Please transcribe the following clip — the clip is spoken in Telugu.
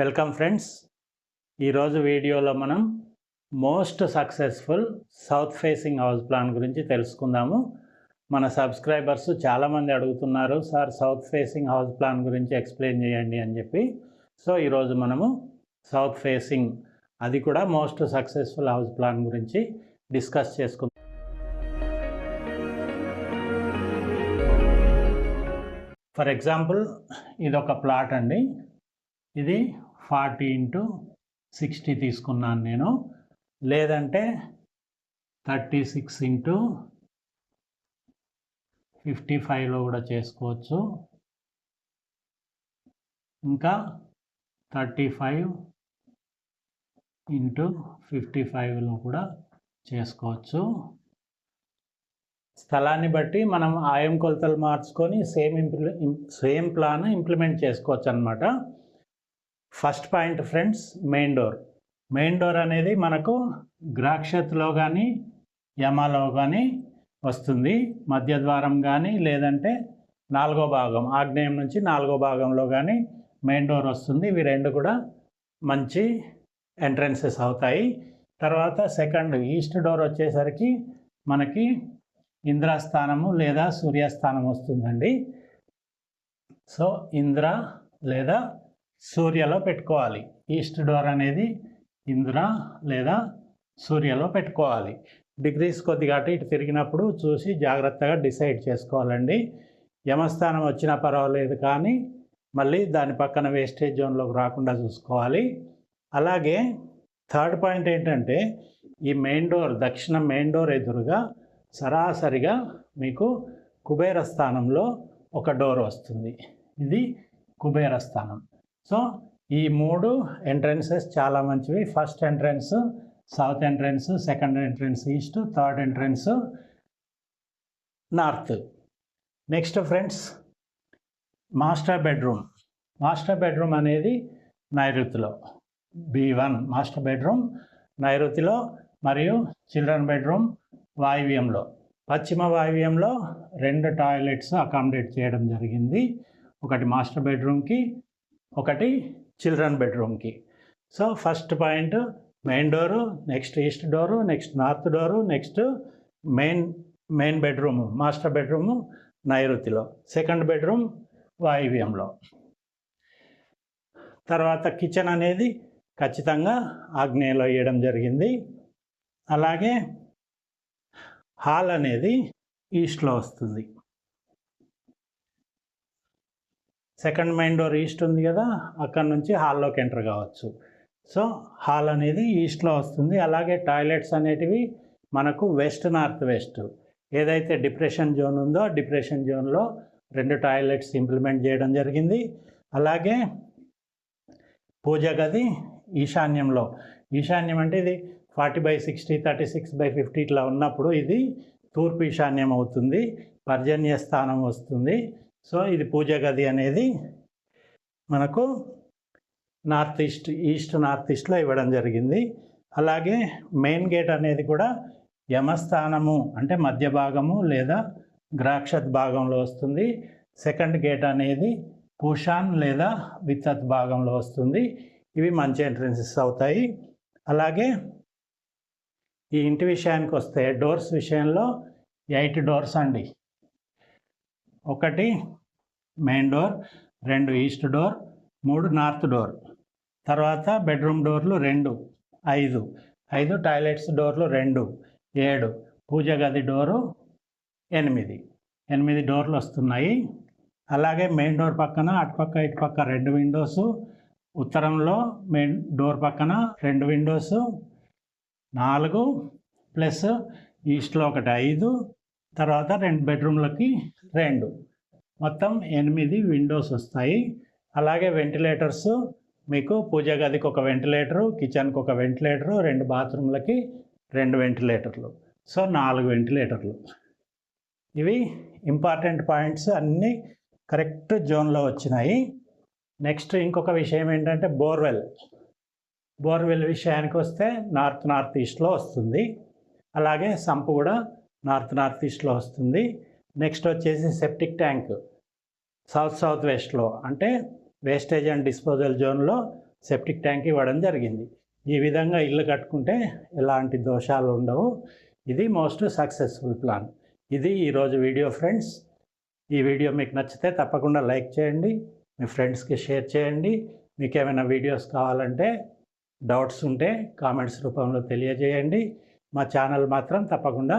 వెల్కమ్ ఫ్రెండ్స్ ఈరోజు వీడియోలో మనం most successful south facing house plan గురించి తెలుసుకుందాము. మన సబ్స్క్రైబర్స్ చాలామంది అడుగుతున్నారు sir south facing house plan గురించి ఎక్స్ప్లెయిన్ చేయండి అని చెప్పి. సో ఈరోజు మనము సౌత్ ఫేసింగ్ అది కూడా మోస్ట్ సక్సెస్ఫుల్ హౌస్ ప్లాన్ గురించి డిస్కస్ చేసుకుందాం. ఫర్ ఎగ్జాంపుల్ ఇది ఒక ప్లాట్ అండి. ఇది ఫార్టీ ఇంటూ సిక్స్టీ తీసుకున్నాను నేను. లేదంటే థర్టీ సిక్స్ ఇంటూ ఫిఫ్టీ ఫైవ్లో కూడా చేసుకోవచ్చు. ఇంకా థర్టీ ఫైవ్ ఇంటూ ఫిఫ్టీ ఫైవ్లో కూడా చేసుకోవచ్చు. స్థలాన్ని బట్టి మనం ఆయం కొలతలు మార్చుకొని సేమ్ ఇంప్లి సేమ్ ప్లాన్ ఇంప్లిమెంట్ చేసుకోవచ్చు అనమాట first point friends main door. Main door అనేది మనకు గ్రాక్షత్లో కానీ యమలో కానీ వస్తుంది. మధ్య ద్వారం కానీ లేదంటే నాలుగో భాగం ఆగ్నేయం నుంచి నాలుగో భాగంలో కానీ మెయిన్ డోర్ వస్తుంది. ఇవి రెండు కూడా మంచి ఎంట్రన్సెస్ అవుతాయి. తర్వాత సెకండ్ ఈస్ట్ డోర్ వచ్చేసరికి మనకి ఇంద్రాస్థానము లేదా సూర్యస్థానం వస్తుందండి. సో ఇంద్ర లేదా సూర్యలో పెట్టుకోవాలి. ఈస్ట్ డోర్ అనేది ఇంద్ర లేదా సూర్యలో పెట్టుకోవాలి. డిగ్రీస్ కొద్దిగా అటు ఇటు తిరిగినప్పుడు చూసి జాగ్రత్తగా డిసైడ్ చేసుకోవాలండి. యమస్థానం వచ్చినా పర్వాలేదు కానీ మళ్ళీ దాని పక్కన వేస్టేజ్ జోన్లోకి రాకుండా చూసుకోవాలి. అలాగే థర్డ్ పాయింట్ ఏంటంటే ఈ మెయిన్ డోర్ దక్షిణ మెయిన్ డోర్ ఎదురుగా సరాసరిగా మీకు కుబేర స్థానంలో ఒక డోర్ వస్తుంది. ఇది కుబేర స్థానం. సో ఈ మూడు ఎంట్రన్సెస్ చాలా మంచివి. First entrance south entrance second entrance east third entrance north next friends master bedroom master bedroom అనేది నైరుతిలో బి వన్ మాస్టర్ బెడ్రూమ్ నైరుతిలో మరియు చిల్డ్రన్ బెడ్రూమ్ వాయువ్యంలో పశ్చిమ వాయువ్యంలో రెండు టాయిలెట్స్ అకామిడేట్ చేయడం జరిగింది. ఒకటి మాస్టర్ బెడ్రూమ్కి ఒకటి చిల్డ్రన్ బెడ్రూమ్కి. So first point main door next east door next north door next main main bedroom master bedroom నైరుతిలో. సెకండ్ బెడ్రూమ్ వాయువ్యంలో. తర్వాత కిచెన్ అనేది ఖచ్చితంగా ఆగ్నేయలో వేయడం జరిగింది. అలాగే హాల్ అనేది ఈస్ట్లో వస్తుంది. సెకండ్ మెయిన్ డోర్ ఈస్ట్ ఉంది కదా అక్కడ నుంచి హాల్లోకి ఎంటర్ కావచ్చు. సో హాల్ అనేది ఈస్ట్లో వస్తుంది. అలాగే టాయిలెట్స్ అనేటివి మనకు వెస్ట్ నార్త్ వెస్ట్. ఏదైతే డిప్రెషన్ జోన్ ఉందో డిప్రెషన్ జోన్లో రెండు టాయిలెట్స్ ఇంప్లిమెంట్ చేయడం జరిగింది. అలాగే పూజ గది ఈశాన్యంలో. ఈశాన్యం అంటే ఇది forty by sixty thirty six by fifty ఇట్లా ఉన్నప్పుడు ఇది తూర్పు ఈశాన్యం అవుతుంది. పర్జన్య స్థానం వస్తుంది. సో ఇది పూజ గది అనేది మనకు నార్త్ ఈస్ట్ ఈస్ట్ నార్త్ ఈస్ట్లో ఇవ్వడం జరిగింది. అలాగే మెయిన్ గేట్ అనేది కూడా యమస్థానము అంటే మధ్య భాగము లేదా గ్రాక్షత్ భాగంలో వస్తుంది. సెకండ్ గేట్ అనేది కుషాన్ లేదా విత్తత్ భాగంలో వస్తుంది. ఇవి మంచి ఎంట్రన్సెస్ అవుతాయి. అలాగే ఈ ఇంటి విషయానికి వస్తే డోర్స్ విషయంలో ఎయిట్ డోర్స్ అండి. ఒకటి మెయిన్ డోర్ రెండు ఈస్ట్ డోర్ మూడు నార్త్ డోర్. తర్వాత బెడ్రూమ్ డోర్లు రెండు ఐదు. ఐదు టాయిలెట్స్ డోర్లు రెండు ఏడు. పూజ గది డోరు ఎనిమిది. ఎనిమిది డోర్లు వస్తున్నాయి. అలాగే మెయిన్ డోర్ పక్కన అటుపక్క ఇటుపక్క రెండు విండోస్. ఉత్తరంలో మెయిన్ డోర్ పక్కన రెండు విండోస్. నాలుగు ప్లస్ ఈస్ట్లో ఒకటి ఐదు. తర్వాత రెండు బెడ్రూమ్లకి రెండు. మొత్తం ఎనిమిది విండోస్ వస్తాయి. అలాగే వెంటిలేటర్స్ మీకు పూజ గదికి ఒక వెంటిలేటరు కిచెన్కి ఒక వెంటిలేటరు రెండు బాత్రూమ్లకి రెండు వెంటిలేటర్లు. సో నాలుగు వెంటిలేటర్లు. ఇవి ఇంపార్టెంట్ పాయింట్స్ అన్నీ కరెక్ట్ జోన్లో వచ్చినాయి. నెక్స్ట్ ఇంకొక విషయం ఏంటంటే బోర్వెల్. బోర్వెల్ విషయానికి వస్తే నార్త్ నార్త్ ఈస్ట్లో వస్తుంది. అలాగే సంపు కూడా నార్త్ నార్త్ ఈస్ట్లో వస్తుంది. నెక్స్ట్ వచ్చేసి సెప్టిక్ ట్యాంక్ సౌత్ సౌత్ వెస్ట్లో అంటే వేస్టేజ్ అండ్ డిస్పోజల్ జోన్లో సెప్టిక్ ట్యాంక్ ఇవ్వడం జరిగింది. ఈ విధంగా ఇల్లు కట్టుకుంటే ఎలాంటి దోషాలు ఉండవు. ఇది మోస్ట్ సక్సెస్ఫుల్ ప్లాన్. ఇది ఈరోజు వీడియో ఫ్రెండ్స్. ఈ వీడియో మీకు నచ్చితే తప్పకుండా లైక్ చేయండి మీ ఫ్రెండ్స్కి షేర్ చేయండి. మీకు ఏమైనా వీడియోస్ కావాలంటే డౌట్స్ ఉంటే కామెంట్స్ రూపంలో తెలియజేయండి. మా ఛానల్ మాత్రం తప్పకుండా